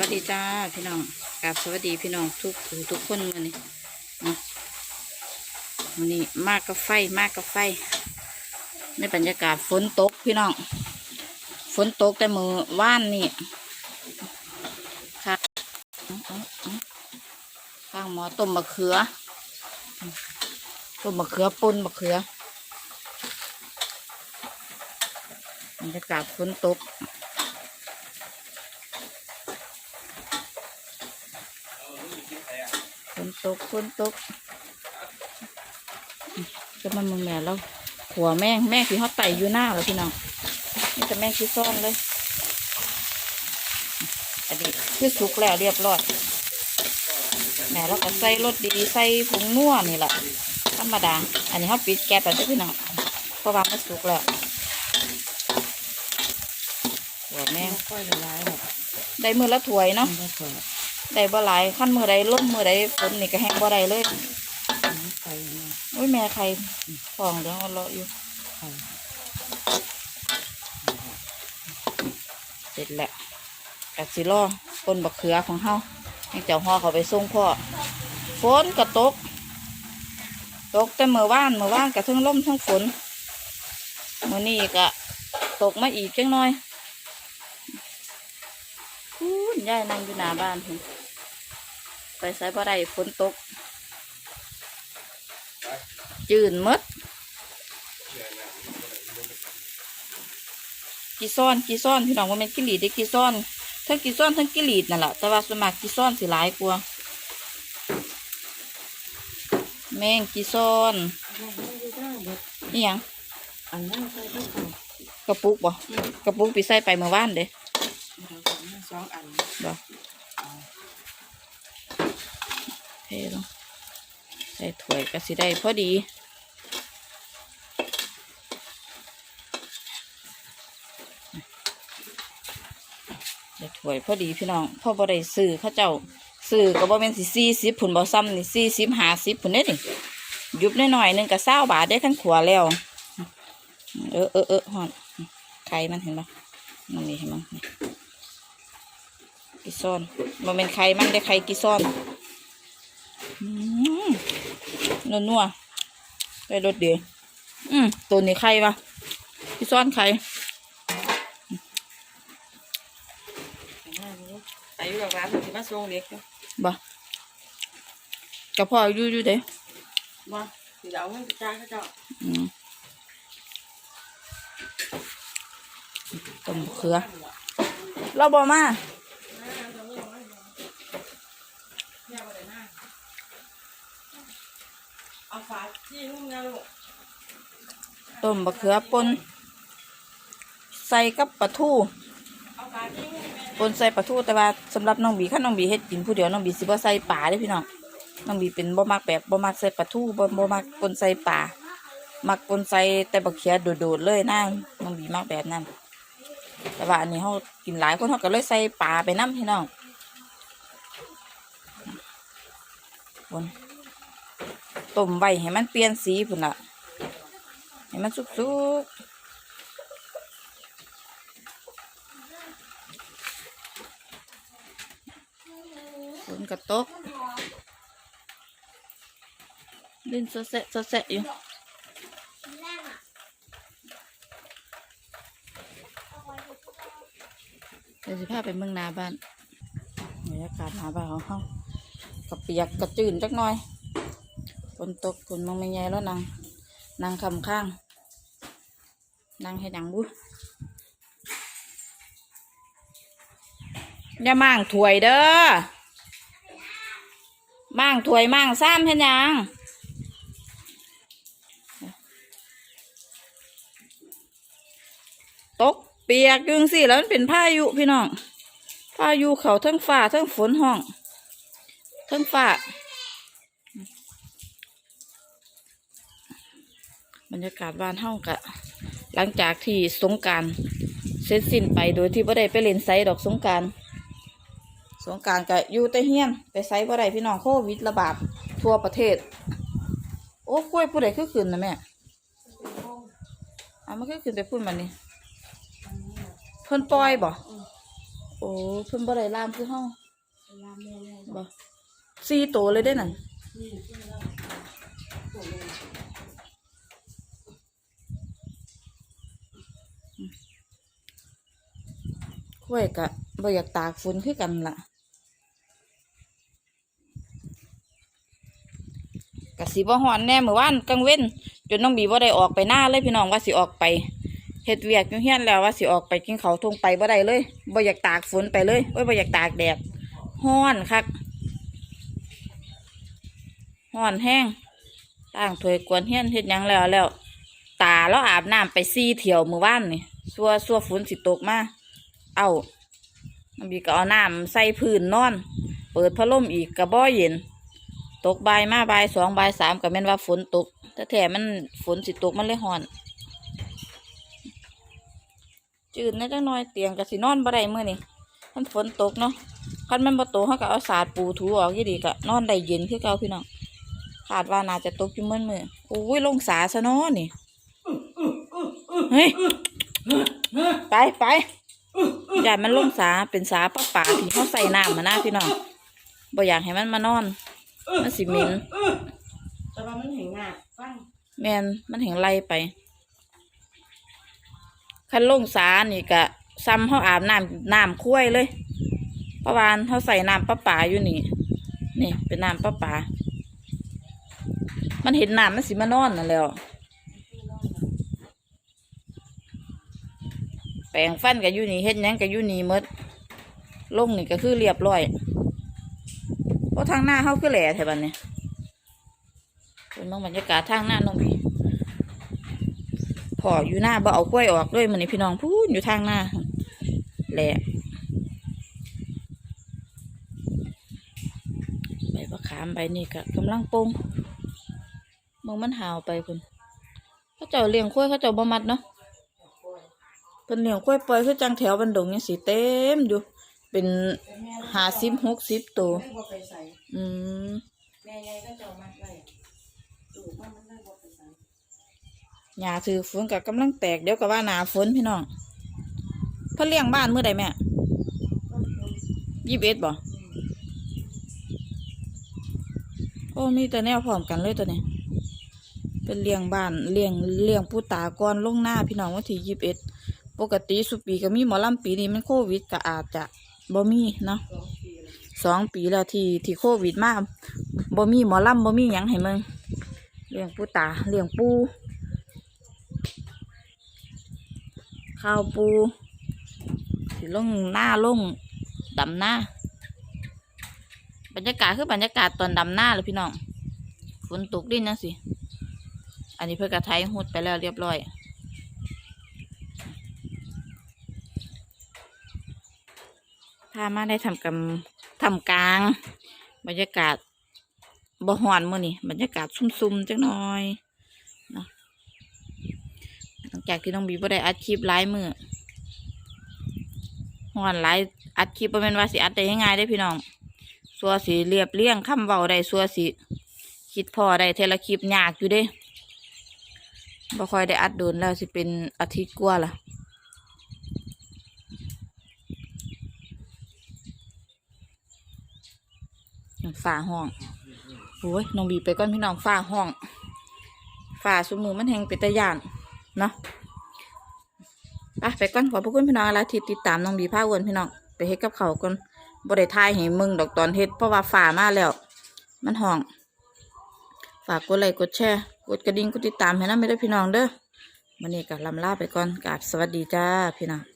วัสดีจ้าพี่น้องกราบสวัสดีพี่น้องทุกทุกคนมือนี้เนาะมือนี้มากกับไฟมากกับไฟในบรรยากาศฝนตกพี่น้องฝนตกแต่มือว่านนี่ค่ะข้างหมอต้มมะเขือต้มมะเขือปนมะเขือบรรยากาศฝนตก นตกฝนตกจะมันมึงแม่แล้วหัวแม่งแม่ที่เขาไต่อยู่หน้าแล้วพี่น้องนี่จะแม่ที่ซ่อนเลย อันนี้คือสุกแล้วเรียบร้อยแม่เราก็ใส่รสดีใส่ผงนัวนี่แหละธรรมดา อันนี้เขาปิดแก๊สแล้วเด้อพี่น้องเพราะว่ามันสุกแล้วหัวแม่งค่อยละลายแบบได้มือละถ้วยเนาะ ไม่ค่อยได้บ่หลายขั้นมือใดล้มมือใดฝนนี่ก็แห้งบ่ได้เลยใส่เนาะอุ้ยแม่ใครฟองเดี๋ยวเอาเลาะอยู่ใส่เสร็จแล้วกัดสิล่อต้นบักเขือของเฮาให้เจ้าห่อเขาไปส่งพ่อฝนก็ตก ตกแต่เมื่อวานเมื่อวานก็ทั้งลมทั้งฝนมื่อนี้ก็ตกมาอีกจังหน่อยพูนยายนั่งอยู่หน้าบ้านพุ่น ไปใส่บ่ได้ฝนตก จืนหมดกีซ่อนกีซ่อนพี่น้องว่าเป็นกิลีดได้กีซ่อนทั้งกีซ่อนทั้งกิลีดนั่นแหละแต่ว่าสวนมัครกีซ่อนสิหลายกว่าแมงกีซ่อนนี่ยังอันนั้นใส่ต้องเอากระปุกบ่กระปุกปีใส่ไปเมื่อวานเด้ สองอัน บ่เท ลงใส่ถ้วยก็สิได้พอดีใส่ถ้วยพอดีพี่น้องพ่อบ่ได้ซื้อข้าเจ้าซื้อก็บ่แม่นสิสี่สิบผุนบ่ซ้ำนี่สี่สิบห้าสิบผุนเด้นี่ยุบน้อยหนึงก็เศร้าบาทได้ขั้นขวาแล้ว เออเออเออฮอนไข่มันเห็นปะมันนี่เห็นมั้งนี่กิซ่อนมันเป็นไข่มันได้ไข่กิซ่อนอืม นัวนัวๆได้รสดีอืมตัวนี้ไข่ปะกิซ่อนไข่อายุแบบร้านถึงมาส่งเด็กบ่กระเพาะอยู่อยู่เด้มาเดี๋ยวเอาเงินไปจ่ายเขาเจ้าอืมต้มเขือเราบอมา เอาฝาที่หุ้มนะลูกต้มบะเขือป่นใส่กับปลาทูเอาฝาที่หุ้มแม่ปนใส่ปลาทูแต่ว่าสำหรับน้องบีข้าน้องบีเฮ็ดกินผู้เดียวน้องบีสิบ่ใส่ปลาเด้อพี่น้องน้องบีเป็นบ่มักแบบบ่มักใส่ปลาทูบ่บ่มักปนใส่ปลามักปนใส่แต่บักเขียโดดๆเลยนะน้องบีมักแบบนั้นแต่ว่าอันนี้เฮากินหลายคนเฮาก็เลยใส่ปลาไปนํพี่น้องปน ต้มไว้ให้มันเปลี่ยนสีพุ่นล่ะให้มันสุกๆฝนกระตกดินสะเสะสะเสะอยู่เดี๋ยวสิพาไปเมืองนาบ้านบรรยากาศหนาบ้านของเขากระเปียกกระจืนจักหน่อย ฝนตกฝนมองไม่ใหญ่แล้วนางนางคำข้างนางให้ดังบุอย่ามั่างถวยเด้อมั่งถวยมั่งซ้ำเห็นยังตกเปียกยุงสิแล้วมันเป็นพายุพี่น้องพายุเขาทั้งฝ่าทั้งฝนห้อง ทั้งฝ่า บรรยากาศบ้านเฮากะ หลังจากที่สงการเสร็จสิ้นไปโดยที่ไ่ได้ไปเล่นไซดอกสงการสงการก็อยู่แต่เฮียนไปไซบ่ได้พี่น้องโควิดระบาดทั่วประเทศ โอ้กล้วยผู้ใดคือขึ้นนะแม่เอะมันคือขึ้นไปพูดมันนี่เพิ่นปล่อยบ่โอ้เพิ่นบ่ได้ลามคือเฮาลาบ่สี่โตวเลยได้นั่น นี่เพิ่นแล้วโอ้ย ข้อยก็บ่อยากตากฝนคือกันล่ะก็สิบ่ฮ้อนแน่เมื้อวานกลางเว้น จนน้องบีบ่ได้ออกไปหน้าเลยพี่น้องว่าสิออกไปเฮ็ดเวียกยู่เฮียนแล้วว่าสิออกไปกินเขาทงไปบ่ได้เลยบ่อยากตากฝนไปเลยโอ้ยบ่อยากตากแดดฮ้อนคักฮ้อนแห้งต่างถวยกวนเฮียนเฮ็ดยังแล้วแล้ว ตาแล้วอาบน้ำไปซี่เที่ยวมื้อวานนี่ซัวซัวฝนสิตกมา เอาน้ำบีก็เอาน้ำใส่พื้นนอน เปิดพัดลมอีกกระบ่เย็น ตกใบ่ายมาบ่ายสองใบายสามก็แม่นว่าฝนตกแต่แท้มันฝนสิตกมันเลยห่อน จืดนะจังน้อยเตียงก็สินอนบ่ได้มื้อนี่มันฝนตกเนาะคันมันบ่ตกเฮาก็เอาสาดปูถูออกยู่ดีก็นอนได้เย็นคือเก่าพี่น้องคาดว่าน่าจะตกอยู่มื้อมือโอ้ยลงสาซะเนาะนี่ เฮ้ยไปไปอย่ามันลงสาเป็นสาป้าป่าที่เขาใส่น้ำมาหน้าพี่น้องบ่อยากให้มันมานอน มันสิเหมินแต่ว่ามันเห็นงาฟังแมนมันเห็นไล่ไปคันลงสานี่กะซ้ำเขาอาบน้ำน้ำคุ้วยเลยเพราะวานเขาใส่น้ำป้าป่าอยู่นี่นี่เป็นน้ำป้าป่ามันเห็นน้ำมันสิมานอนนั่นแล้ว ปรงฟันกับยูนี่เฮ็ดยังกับยูนี่มดลงนี่ก็คือเรียบร้อยเพราะทางหน้าเขาคือแหล่แถวบันเนี่ยเป็นมองบรรยากาศทางหน้าน้องพี่พออยู่หน้าบ่เอากล้วยออกด้วยมันนี่พี่น้องพูดอยู่ทางหน้าแหละใบมะขามใบนี่ก็กำลังปงมองมันหาวไปคุณเขาเจ้าเลี้ยงกล้วยเขาเจ้าบ่มัดเนาะ เพิ่นเหลี้ยงกล้วยปล่อยคือจังแถวบันดงยังสีเต็มอยู่ เป็นหาสิบหกสิบตัว ไม่บ่ไปใส่อืมแม่ใหญ่ก็เจ้ามัดไว้ดูมันมันได้บ่ไปใส่หญ้าถือฝนกับกำลังแตกเดี๋ยวก็ว่าหนาฝนพี่น้องเพิ่นเลี้ยงบ้านเมื่อใดแม่ยี่สิบเอ็ดบ่โอ้มีแต่แนวพร้อมกันเลยตัวนี้ เป็นเลี้ยงบ้านเลี้ยงเลี้ยงผู้ตาก่อนลงหน้าพี่น้องวันที่ยี่สิบเอ็ด ปกติสุปีก็มีหมอลำปีนี้มันโควิดก็อาจจะบ่มีเนาะสองปีแล้วที่ที่โควิดมาบ่มีหมอลำบ่มีหยังให้มึงเลี้ยงปูตาเลี้ยงปูข้าวปูสิลงหน้าลงดำหน้าบรรยากาศคือบรรยากาศตอนดำหน้าเลยพี่น้องฝนตกดินนะสิ อันนี้เพื่อกระไทยหุดไปแล้วเรียบร้อย พามาได้ทำกำทำกลาง บรรยากาศบ่หอนมื้อนี่บรรยากาศซุ่มๆจังหน่อยเนาะหลังจากที่น้องบีบ่ได้อัดคลิปหลายมือหอนหลายอัดคลิปบ่แม่นว่าสิอัดได้ง่ายได้พี่น้องสัวสิเรียบเรียงคำเว้าได้สัวสิคิดพอได้เทละคลิปยากอยู่เด้บ่ค่อยได้อัดโดนแล้วสิเป็นอาทิตย์กว่าล่ะ ฝ่าห้องโอ้ยน้องบีไปก่อนพี่น้องฝ่าห้องฝ่าสมือมันแหงเป็นตะยานเนาะไปไปก่อนขอบพระคุณพี่น้องอะไรที่ติดตามน้องบีพาอ้วนพี่น้องไปเฮ็ดกับเขาก่อนบ่ได้ทายให้มึงดอกตอนเฮ็ดเพราะว่าฝ่ามาแล้ว มันห้อง ฝากกดไลค์กดแชร์กดกระดิ่งกดติดตามให้นะไม่ได้พี่น้องเด้อวันนี้ก็ลำลาไปก่อนกราบสวัสดีจ้าพี่น้อง